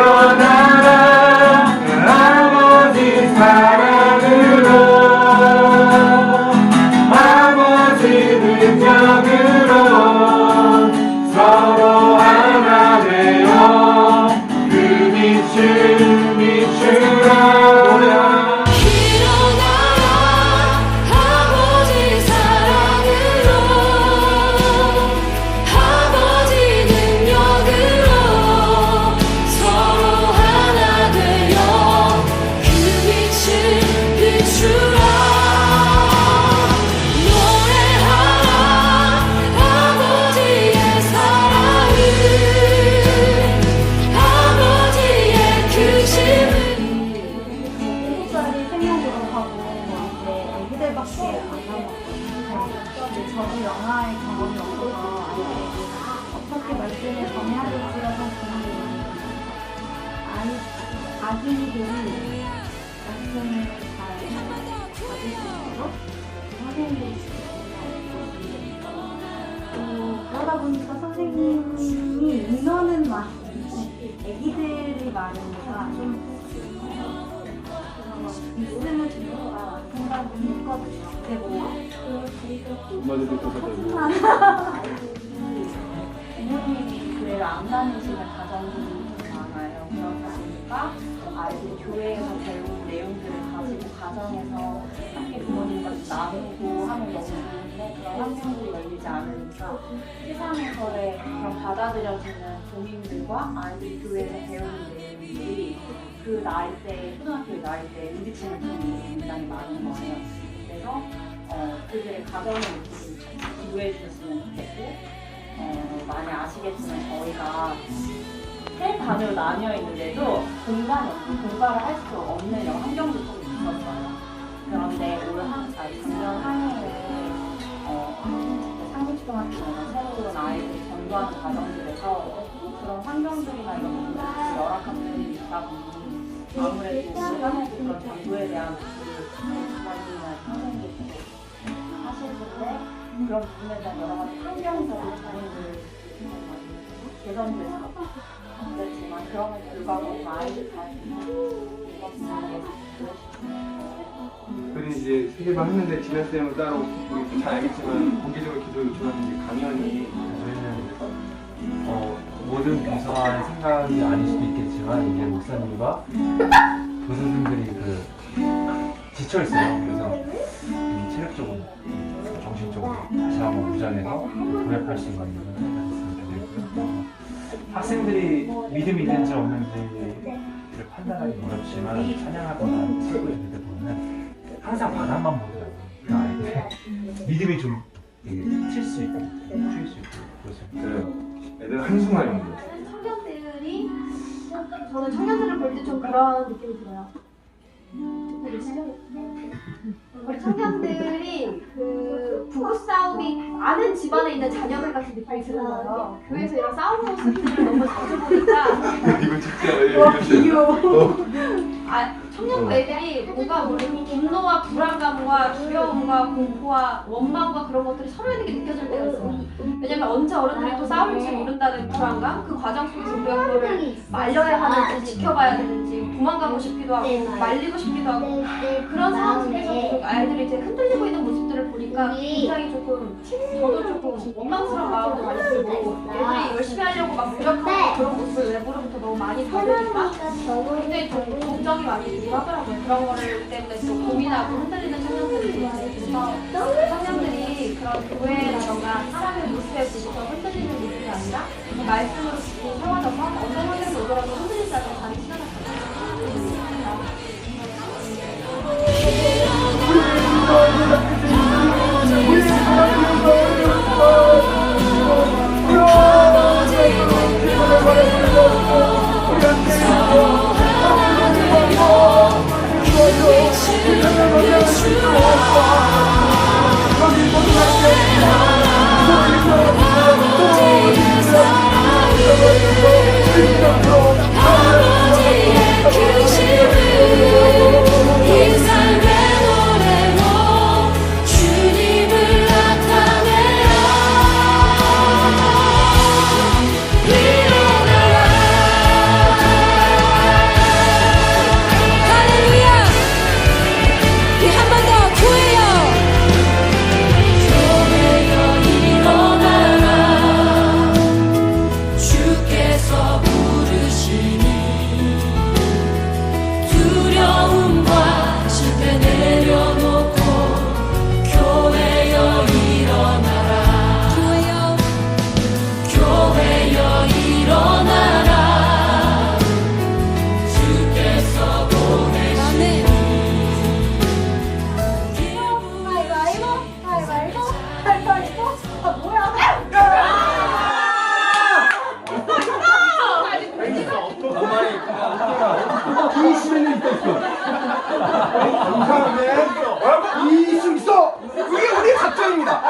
জীবন 아이, 아기들이 말씀을 잘 받을 수 있도록 선생님들이 또 그러다 보니까 선생님이 인원은 많은데 애기들이 많으니까 좀 있으면 좋겠다 생각을 했거든요. 근데 뭐 엄마들도 똑같아요 부모님이 교회를 안 다니시는 가정들이 많아요. 그러다 보니까 아이들이 교회에서 배운 내용들을 가지고 가정에서 함께 부모님과 나누고 하면 너무 좋은데 그런 환경들이 열리지 않으니까 세상에서의 그런 받아들여지는 고민들과 아이들이 교회에서 배우는 내용들이 그 나이 때, 초등학교 나이 때 부딪히는 부분이 굉장히 많은 거예요. 그래서 어, 그들의 가정의 모습을 기부해 주셨으면 좋겠고 어, 많이 아시겠지만 저희가 세 단으로 나뉘어 있는데도 공간이 없고 공부를 할 수 없는 이런 환경도 조금 있었어요. 그런데 올 한, 아니 작년 한 해에 어, 상립초등학교에서 새로 아이들이 전도하는 과정들에서 그런 환경들이나 이런 부분들이 열악한 부분이 있다 보니 아무래도 시간에도 그런 전도에 대한 부분을 부모님이나 선생님들도 하실 때 그런 부분에 대한 여러 가지 환경적인 고민을 개선돼서 그랬지만 그럼에도 불구하고 아이들 그리고 이제 세계방 했는데 지난 쌤은 따로 우리 잘 알겠지만 공개적으로 기도 요청하는 게 강연이 저희는 어, 모든 교사의 생각이 아닐 수도 있겠지만 이게 목사님과 교사님들이 그 지쳐 있어요. 그래서 이 체력적으로, 정신적으로 한번 무장해서 도약할 수 있는 학생들이 믿음이 있는지 없는지를 판단하기 어렵지만 찬양하거나 들을 때 보면 항상 바람만 보더라고요. 그 아이들 믿음이 좀 튈수 있고, 튈 수 있고, 그렇습니다. 그 애들 온 거예요 청년들이 저는 청년들을 볼 때 좀 그런 느낌이 들어요. 우리 청년들이 그 부부 싸움이 아는 집안에 있는 자녀들 같은 느낌이 드는 거예요. 교회에서 이런 싸움 모습들을 너무 자주 보니까 이거 진짜 이거 아, 청년부 애들이 뭔가 모르는 분노와 불안감과 두려움과 공포와 원망과 그런 것들이 서로에게 느껴질 때가 있어요. 왜냐면 언제 어른들이 또 싸울지 모른다는 불안감, 그 과정 속에서 우리가 그거를 말려야 하는지 지켜봐야 되는지 도망가고 싶기도 하고 말리고 싶기도 하고. 그런 상황 속에서 계속 아이들이 이제 흔들리고 있는 모습들을 보니까 굉장히 조금 저도 조금 원망스러운 마음도 많이 들고 애들이 열심히 하려고 막 노력하고 그런 모습을 외부로부터 너무 많이 받으니까 굉장히 좀 걱정이 많이 들기도 하더라고요. 그런 거를 때문에 또 고민하고 흔들리는 청년들이 있어서 청년들이 그런 교회라던가 사람의 모습에 보고서 흔들리는 모습이 아니라 그 말씀으로 감사한데 이수 있어. 그게 우리 작전입니다.